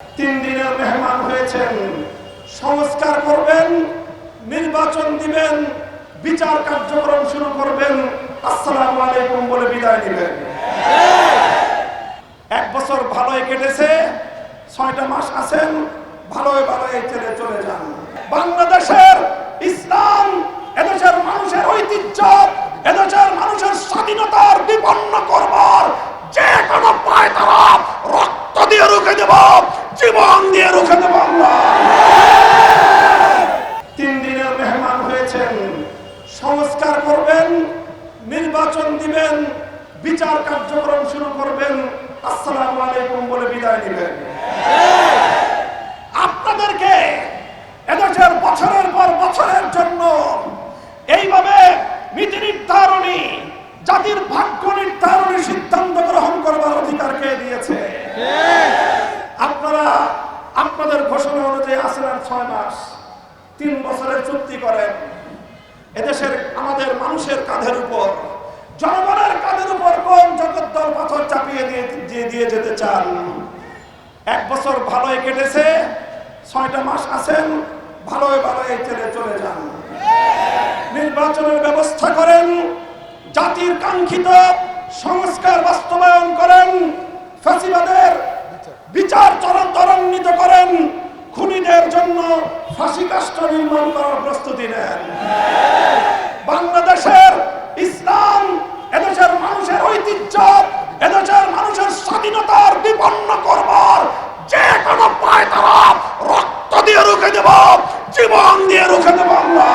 তিন দিনের মেহমান হয়েছেন। সংস্কার করবেন, নির্বাচন দিবেন, বিচার কার্যক্রম শুরু করবেন। আসসালামু আলাইকুম বলে বিদায় দিবেন এক বছর ভালোই কেটেছে, ছয়টা মাস আছেন, ভালোই ভালোই ছেড়ে চলে যান। বাংলাদেশের ইসলাম এদেশের মানুষের ঐতিহ্য এদেশের মানুষের স্বাধীনতার বিপন্ন করবার যে কোনো পায় তারা রক্ত দিয়ে রুখে দেব জীবন দিয়ে রুখে দেব আমরা তিন দিনের মেহমান হয়েছেন সংস্কার করবেন নির্বাচন দিবেন, বিচার কার্যক্রম শুরু করবেন, আসসালামু আলাইকুম বলে বিদায় দিবেন আপনাদেরকে এদেশের বছরের পর বছরের জন্য এইভাবে নীতি নির্ধারণী, জাতির ভাগ্য নির্ধারণী সিদ্ধান্ত গ্রহণ করবার অধিকার কে দিয়েছে? আপনারা আপনাদের ঘোষণা অনুযায়ী আসেন আর ছয় মাস, তিন বছরের চুক্তি করেন। এদেশের আমাদের মানুষের কাঁধের উপর জনগণের কাঁধের উপর কোন জগদ্দল পাথর চাপিয়ে দিয়ে দিয়ে যেতে চান? এক বছর ভালোই কেটেছে, ছয়টা মাস আছেন, ভালোই ভালোই ছেড়ে চলে যান। নির্বাচনের ব্যবস্থা করেন, জাতির কাঙ্ক্ষিত সংস্কার বাস্তবায়ন করেন ফাঁসিবাদের বিচার ত্বরান্বিত করেন, খুনিদের জন্য ফাঁসি কাষ্ঠ নির্মাণ করার প্রস্তুতি নেন বাংলাদেশের ইসলাম এদেশের মানুষের ঐতিহ্য এদেশের মানুষের বিপন্ন করবার যে কোনো পায় তারা রক্ত দিয়ে রুখে দেব, জীবন দিয়ে রুখে দেব আমরা।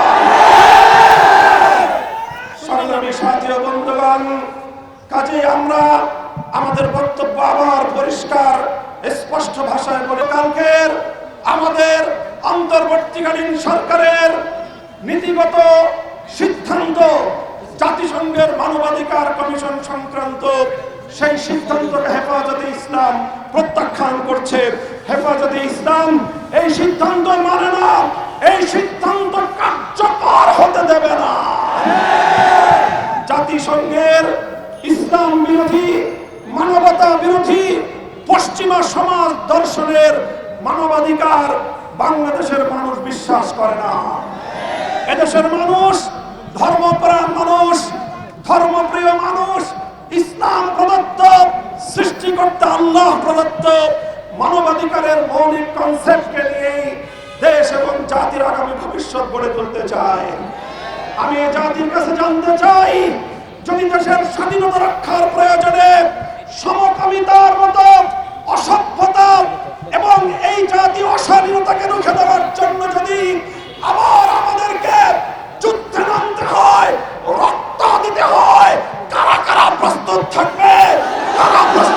আমাদের বক্তব্য আবার পরিষ্কার, স্পষ্ট ভাষায় আমাদের অন্তর্বর্তীকালীন সরকারের সিদ্ধান্ত জাতিসংঘের মানবাধিকার কমিশন সংক্রান্ত সেই সিদ্ধান্তকে হেফাজতে ইসলাম প্রত্যাখ্যান করছে। হেফাজতে ইসলাম এই সিদ্ধান্ত মানে না, এই সিদ্ধান্ত কার্যকর হতে দেবে না। জাতিসংঘের ইসলাম বিরোধী, মানবতা বিরোধী পশ্চিমা সমাজ দর্শনের মানবাধিকার বাংলাদেশের মানুষ বিশ্বাস করে না। এদেশের মানুষ ধর্মপ্রাণ মানুষ ধর্মপ্রিয় মানুষ ইসলাম প্রদত্ত সৃষ্টিকর্তা আল্লাহ প্রদত্ত মানবাধিকারের মৌলিক কনসেপ্টকে নিয়েই দেশ এবং জাতির আগামী ভবিষ্যৎ গড়ে তুলতে চায়। আমি এই জাতির কাছে জানতে চাই, যদি দেশের স্বাধীনতা রক্ষার প্রয়োজনে সমকামিতার মতো অসভ্যতা এবং এই জাতি অস্বাধীনতাকে রুখে দেওয়ার জন্য যদি আবার আমাদেরকে যুদ্ধে নামতে হয়, রক্ত দিতে হয়, কারা কারা প্রস্তুত থাকবে? কারা প্রস্তুত